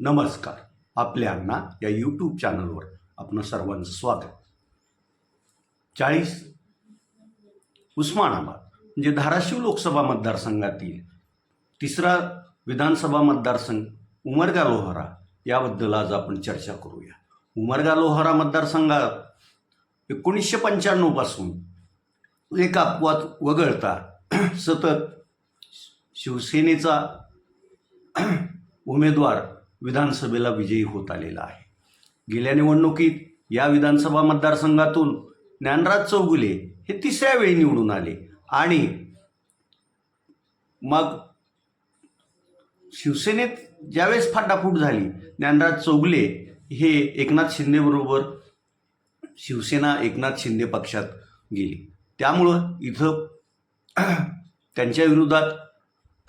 नमस्कार. आपल्या अण्णा या यूट्यूब चॅनलवर आपलं सर्वांचं स्वागत. चाळीस उस्मानाबाद म्हणजे धाराशिव लोकसभा मतदारसंघातील तिसरा विधानसभा मतदारसंघ उमरगा लोहरा याबद्दल आज आपण चर्चा करूया. उमरगा लोहरा मतदारसंघात एकोणीसशे पंच्याण्णवपासून एक अपवाद वगळता सतत शिवसेनेचा उमेदवार विधानसभेला विजयी होत आलेला आहे. गेल्या निवडणुकीत या विधानसभा मतदारसंघातून ज्ञानराज चौगुले हे तिसऱ्या वेळी निवडून आले आणि मग शिवसेनेत ज्यावेळेस फाटाफूट झाली ज्ञानराज चौगुले हे एकनाथ शिंदेबरोबर शिवसेना एकनाथ शिंदे पक्षात गेली. त्यामुळं इथं त्यांच्या विरोधात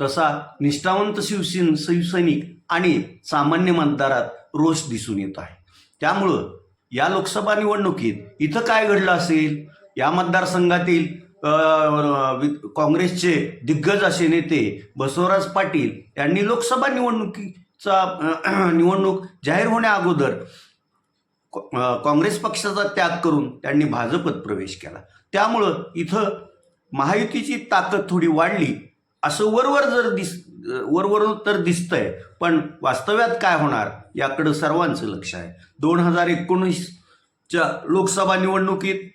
तसा निष्ठावंत शिवसेन शिवसैनिक आणि सामान्य मतदारात रोष दिसून येत आहे. त्यामुळं या लोकसभा निवडणुकीत इथं काय घडलं असेल? या मतदारसंघातील काँग्रेसचे दिग्गज असे नेते बसवराज पाटील यांनी लोकसभा निवडणुकीचा निवडणूक जाहीर होण्या अगोदर काँग्रेस पक्षाचा त्याग करून त्यांनी भाजपत प्रवेश केला. त्यामुळं इथं महायुतीची ताकद थोडी वाढली असं वरवर जर दिस वरवरून तर दिसतंय पण वास्तव्यात काय होणार याकडं सर्वांचं लक्ष आहे. दोन हजार एकोणीसच्या लोकसभा निवडणुकीत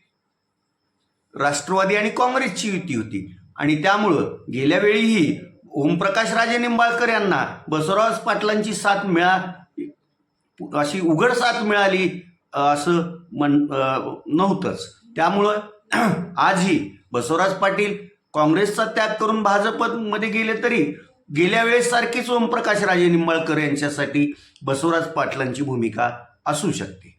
राष्ट्रवादी आणि काँग्रेसची युती होती. आणि त्यामुळं गेल्या वेळीही ओमप्रकाश राजे निंबाळकर यांना बसवराज पाटलांची साथ मिळा अशी उघड साथ मिळाली असं म्हण नव्हतंच. त्यामुळं आजही बसवराज पाटील काँग्रेसचा त्याग करून भाजपमध्ये गेले तरी गेल्या वेळेस सारखीच ओमप्रकाश राजे निंबाळकर यांच्यासाठी बसवराज पाटलांची भूमिका असू शकते.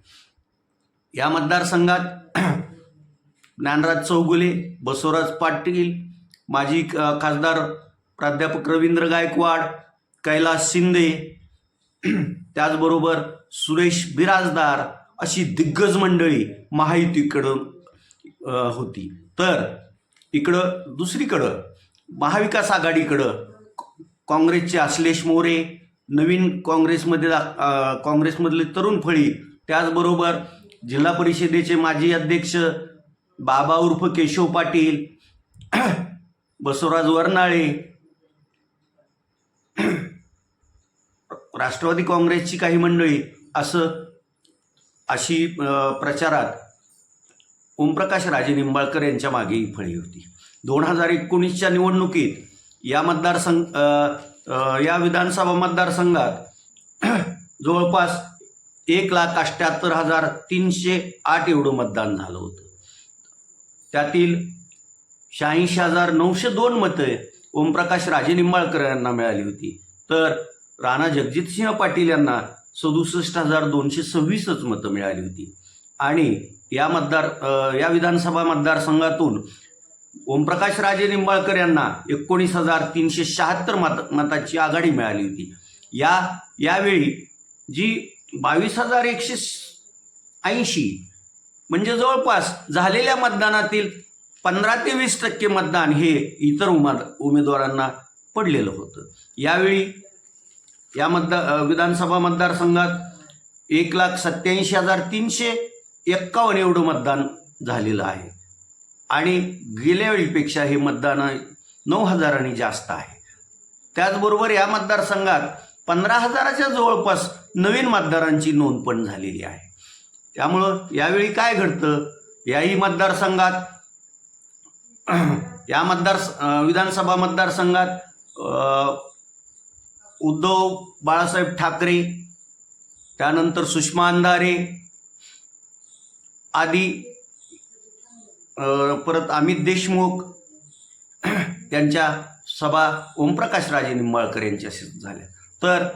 या मतदारसंघात ज्ञानराज चौगुले बसवराज पाटील माजी खासदार प्राध्यापक रवींद्र गायकवाड कैलास शिंदे त्याचबरोबर सुरेश बिराजदार अशी दिग्गज मंडळी महायुतीकडं होती. तर इकडं दुसरीकडं महाविकास आघाडीकडं काँग्रेसचे अश्लेष मोरे नवीन काँग्रेसमध्ये दा- काँग्रेसमधले तरुण फळी त्याचबरोबर जिल्हा परिषदेचे माजी अध्यक्ष बाबा उर्फ केशव पाटील बसवराज वरनाळे राष्ट्रवादी काँग्रेसची काही मंडळी असं अशी प्रचारात ओमप्रकाश राजे निंबाळकर यांच्या मागे ही फळी होती. दोन हजार एकोणीसच्या निवडणुकीत या मतदारसंघ या विधानसभा मतदारसंघात जवळपास एक लाख अष्ट्याहत्तर हजार तीनशे आठ एवढं मतदान झालं होतं. त्यातील शहाऐंशी हजार नऊशे दोन मतं ओमप्रकाश राजे निंबाळकर यांना मिळाली होती. तर राणा जगजितसिंह पाटील यांना सदुसष्ट हजार दोनशे सव्वीसच मतं मिळाली होती. आणि या मतदार या विधानसभा मतदारसंघातून ओमप्रकाश राजे निंबाळकर यांना एकोणीस हजार तीनशे शहात्तर मत मताची आघाडी मिळाली होती. या यावेळी जी बावीस हजार एकशे ऐंशी म्हणजे जवळपास झालेल्या मतदानातील पंधरा ते वीस टक्के मतदान हे इतर उमेद उमेदवारांना पडलेलं होतं. यावेळी या मतदार विधानसभा मतदारसंघात एक लाख सत्याऐंशी हजार तीनशे एक्कावन्न एवढं मतदान झालेलं आहे. आणि गेल्या वेळीपेक्षा हे मतदान नऊ हजारांनी जास्त आहे. त्याचबरोबर या मतदारसंघात पंधरा हजाराच्या जवळपास नवीन मतदारांची नोंद पण झालेली आहे. त्यामुळं यावेळी काय घडतं? याही मतदारसंघात या मतदार विधानसभा मतदारसंघात उद्धव बाळासाहेब ठाकरे त्यानंतर सुषमा अंधारे आदी परत अमित देशमुख त्यांच्या सभा ओमप्रकाश राजे निंबाळकर यांच्याशी झाल्या. तर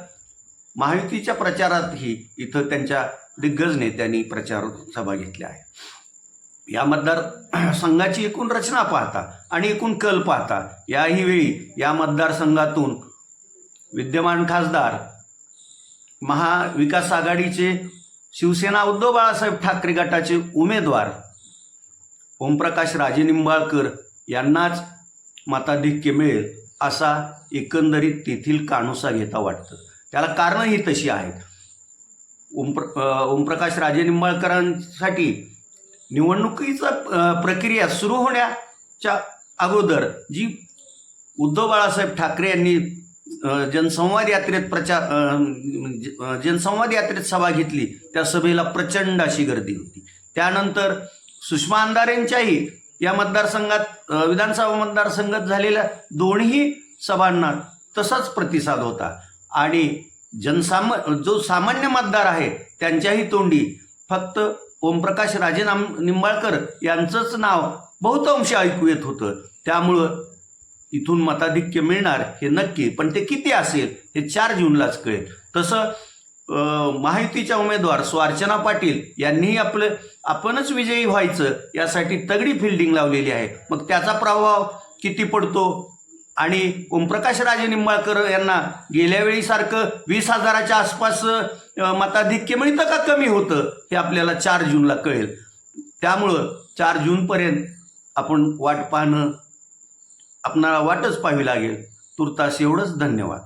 महायुतीच्या प्रचारातही इथं त्यांच्या दिग्गज नेत्यांनी प्रचार सभा घेतल्या आहे या मतदार संघाची एकूण रचना पाहता आणि एकूण कल पाहता याही वेळी या मतदारसंघातून विद्यमान खासदार महाविकास आघाडीचे शिवसेना उद्धव बाळासाहेब ठाकरे गटाचे उमेदवार ओमप्रकाश राजे निंबाळकर यांनाच मताधिक्य मिळेल असा एकंदरीत तेथील कानुसा घेता वाटतं. त्याला कारणंही तशी आहेत. ओमप्र ओमप्रकाश राजे निंबाळकरांसाठी निवडणुकीचा प्रक्रिया सुरू होण्याच्या अगोदर जी उद्धव बाळासाहेब ठाकरे यांनी जनसंवाद यात्रेत प्रचार म्हणजे, जनसंवाद यात्रेत सभा घेतली. त्या सभेला प्रचंड अशी गर्दी होती. त्यानंतर सुषमा अंधारेंच्याही या मतदारसंघात विधानसभा मतदारसंघात झालेल्या दोन्ही सभांना तसाच प्रतिसाद होता. आणि जनसाम जो सामान्य मतदार आहे त्यांच्याही तोंडी फक्त ओमप्रकाश राजे नाम निंबाळकर यांचंच नाव बहुतांश ऐकू येत होतं. त्यामुळं इथून मताधिक्य मिळणार हे नक्की. पण ते किती असेल हे चार जूनलाच कळेल. तसं महायुतीच्या उमेदवार स्वार्चना पाटील यांनीही आपलं आपणच विजयी व्हायचं यासाठी तगडी फिल्डिंग लावलेली आहे. मग त्याचा प्रभाव किती पडतो? आणि ओमप्रकाश राजे निंबाळकर यांना गेल्या वेळीसारखं वीस हजाराच्या आसपास मताधिक्य मिळतं का कमी होतं हे आपल्याला चार जूनला कळेल. त्यामुळं चार जूनपर्यंत आपण वाट पाहणं आपणाला वाटच पाहावी लागेल. तुर्तास एवढंच धन्यवाद.